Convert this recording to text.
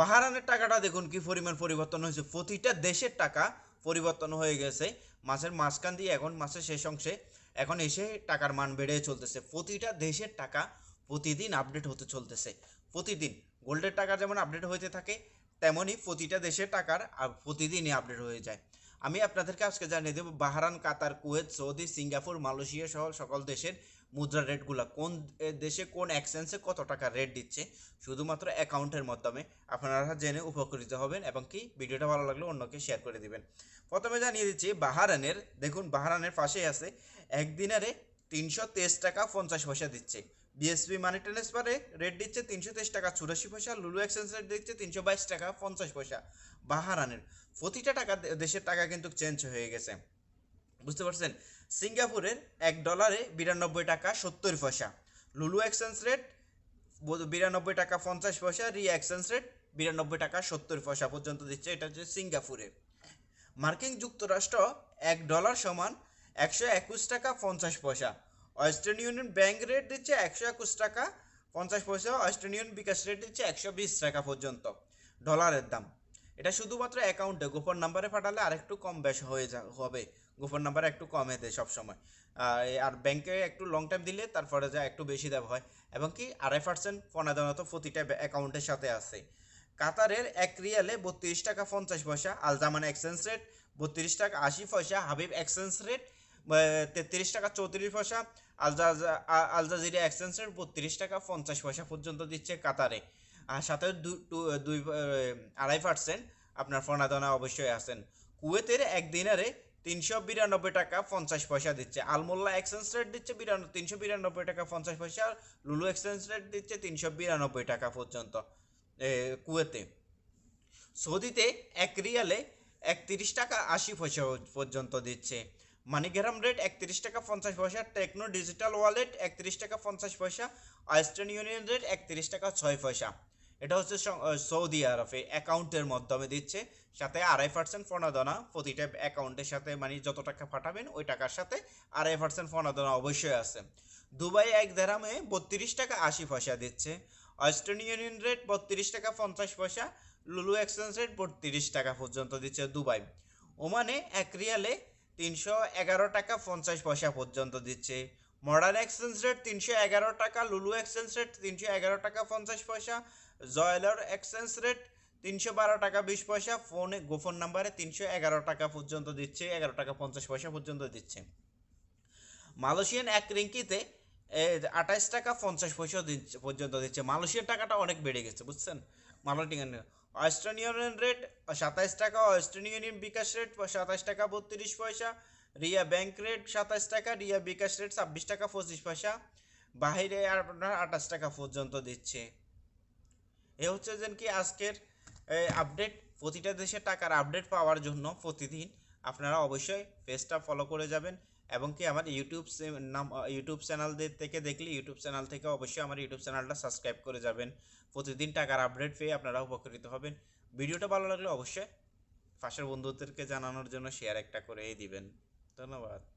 বাহারানের টাকাটা দেখুন কি পরিমাণ পরিবর্তন হয়েছে। প্রতিটা দেশের টাকা পরিবর্তন হয়ে গেছে। মাসের মাঝখান দিয়ে এখন মাসের শেষ অংশে এখন এসে টাকার মান বেড়ে চলতেছে। প্রতিটা দেশের টাকা প্রতিদিন আপডেট হতে চলতেছে। প্রতিদিন গোল্ডের টাকা যেমন আপডেট হতে থাকে তেমনই প্রতিটা দেশের টাকার প্রতিদিনই আপডেট হয়ে যায়। আমি আপনাদেরকে আজকে জানিয়ে দেবো Bahrain Qatar, Kuwait, Saudi, Singapore, Malaysia সহ সকল দেশের মুদ্রা রেটগুলো। কোন দেশে কোন এক্সচেঞ্জে কত টাকা রেট দিচ্ছে? শুধুমাত্র অ্যাকাউন্টের মাধ্যমে আপনারা জেনে উপকৃত হবেন এবং কি ভিডিওটা ভালো লাগলে অন্যকে শেয়ার করে দিবেন। প্রথমে জানিয়ে দিচ্ছি বাহারানের দেখুন বাহারানের পাশেই আছে, একদিনারে তিনশো তেইশ টাকা পঞ্চাশ পয়সা দিচ্ছে। বিএসপি মানি ট্রান্সফারে রেট দিচ্ছে তিনশো তেইশ টাকা, চুরাশি পয়সা লুলু এক্সচেঞ্জ রেট দিচ্ছে তিনশো বাইশ টাকা, পঞ্চাশ পয়সা। বাহারানের প্রতিটা টাকা দেশের টাকা কিন্তু চেঞ্জ হয়ে গেছে। বুঝতে পারছেন? সিঙ্গাপুরের এক ডলারে বিরানব্বই টাকা সত্তর পয়সা। লুলু এক্সচেঞ্জ রেট বিরানব্বই টাকা পঞ্চাশ পয়সা রি এক্সচেঞ্জ রেট বিরানব্বই টাকা সত্তর পয়সা পর্যন্ত দিচ্ছে। এটা হচ্ছে সিঙ্গাপুরে। মার্কিন যুক্তরাষ্ট্র এক ডলার সমান একশো একুশ টাকা পঞ্চাশ পয়সা। ওয়েস্টার্ন ইউনিয়ন ব্যাংক রেট দিচ্ছে একশো একুশ টাকা পঞ্চাশ পয়সা। ওয়েস্টার্ন ইউনিয়ন বিকাশ রেট দিচ্ছে একশো বিশ টাকা পর্যন্ত ডলারের দাম। এটা শুধুমাত্র অ্যাকাউন্টে গোপন নাম্বারে পাঠালে আরেকটু কম বেশ হয়ে যা, হবে। গোপন নাম্বার একটু কমে দেয় সবসময়। আর আর ব্যাংকে একটু লং টাইম দিলে তারপরে যা একটু বেশি দেওয়া হয়। এবং কি, আড়াই পার্সেন্ট প্রণাদানত প্রতিটা অ্যাকাউন্টের সাথে আছে। কাতারের এক রিয়ালে বত্রিশ টাকা পঞ্চাশ পয়সা আলজামান এক্সচেঞ্জ রেট বত্রিশ টাকা আশি পয়সা, হাবিব এক্সচেঞ্জ রেট তেত্রিশ টাকা চৌত্রিশ পয়সা আলজা আলজাজিরা এক্সচেঞ্জ রেট বত্রিশ টাকা পঞ্চাশ পয়সা পর্যন্ত দিচ্ছে কাতারে। আর সাথে দুই আড়াই পার্সেন্ট আপনার প্রণাদনা অবশ্যই আছেন। কুয়েতের এক দিনারে তিনশো বিরানব্বই টাকা পঞ্চাশ পয়সা দিচ্ছে। আলমোল্লা এক্সচেঞ্জ রেট দিচ্ছে বিরানব্বই তিনশো বিরানব্বই টাকা পঞ্চাশ পয়সা লুলু এক্সচেঞ্জ রেট দিচ্ছে তিনশো বিরানব্বই টাকা পর্যন্ত কুয়েতে। সৌদিতে এক রিয়ালে একত্রিশ টাকা আশি পয়সা পর্যন্ত দিচ্ছে। মানিগ্রাম রেট একত্রিশ টাকা পঞ্চাশ পয়সা, টেকনো ডিজিটাল ওয়ালেট একত্রিশ টাকা পঞ্চাশ পয়সা, ওয়েস্টার্ন ইউনিয়ন রেট একত্রিশ টাকা ছয় পয়সা। এটা হচ্ছে সৌদি আরবে অ্যাকাউন্টের মাধ্যমে দিচ্ছে। সাথে আড়াই পার্সেন্ট প্রণোদনা প্রতিটা অ্যাকাউন্টের সাথে মানে যত টাকা পাঠাবেন, ওই টাকার সাথে আড়াই পার্সেন্ট প্রণোদনা অবশ্যই আছে। দুবাই এক দেরামে বত্রিশ টাকা আশি পয়সা দিচ্ছে। ওয়েস্টার্ন ইউনিয়ন রেট বত্রিশ টাকা পঞ্চাশ পয়সা লুলু এক্সচেঞ্জ রেট বত্রিশ টাকা পর্যন্ত দিচ্ছে দুবাই। ওমানে এক রিয়ালে তিনশো এগারো টাকা পঞ্চাশ পয়সা পর্যন্ত দিচ্ছে। মডার্ন এক্সচেঞ্জ রেট তিনশো এগারো টাকা, লুলু এক্সচেঞ্জ রেট তিনশো এগারো টাকা পঞ্চাশ পয়সা, জয়েলার এক্সচেঞ্জ রেট তিনশো বারো টাকা বিশ পয়সা, ফোনে, গোপন নাম্বারে তিনশো এগারো টাকা পর্যন্ত দিচ্ছে, এগারো টাকা পঞ্চাশ পয়সা পর্যন্ত দিচ্ছে। মালয়েশিয়ান এক রিঙ্কিতে আঠাইশ টাকা পঞ্চাশ পয়সা দিচ্ছে, পর্যন্ত দিচ্ছে। মালয়েশিয়ার টাকাটা অনেক বেড়ে গেছে, বুঝছেন? মালয়েশিয়ান ওয়েস্টার্ন ইউনিয়ন রেট সাতাইশ টাকা ওয়েস্টার্ন ইউনিয়ন বিকাশ রেট সাতাইশ টাকা বত্রিশ পয়সা রিয়া ব্যাংক রেট সাতাশ টাকা, রিয়া বিকাশ রেট ছাব্বিশ টাকা, পঁচিশ পয়সা। বাহিরে আপনার আঠাশ টাকা পর্যন্ত দিচ্ছে। এ হচ্ছে যেন কি আজকের আপডেট প্রতিটা দেশে টাকার আপডেট পাওয়ার জন্য প্রতিদিন আপনারা অবশ্যই পেজটা ফলো করে যাবেন এবং কি আমার ইউটিউব নাম ইউটিউব চ্যানেল থেকে দেখলে ইউটিউব চ্যানেল থেকে অবশ্যই আমার ইউটিউব চ্যানেলটা সাবস্ক্রাইব করে যাবেন। প্রতিদিন টাকার আপডেট পেয়ে আপনারা উপকৃত হবেন। ভিডিওটা ভালো লাগলে অবশ্যই পাশের বন্ধুদেরকে জানানোর জন্য শেয়ার একটা করেই দিবেন। धन्यवाद।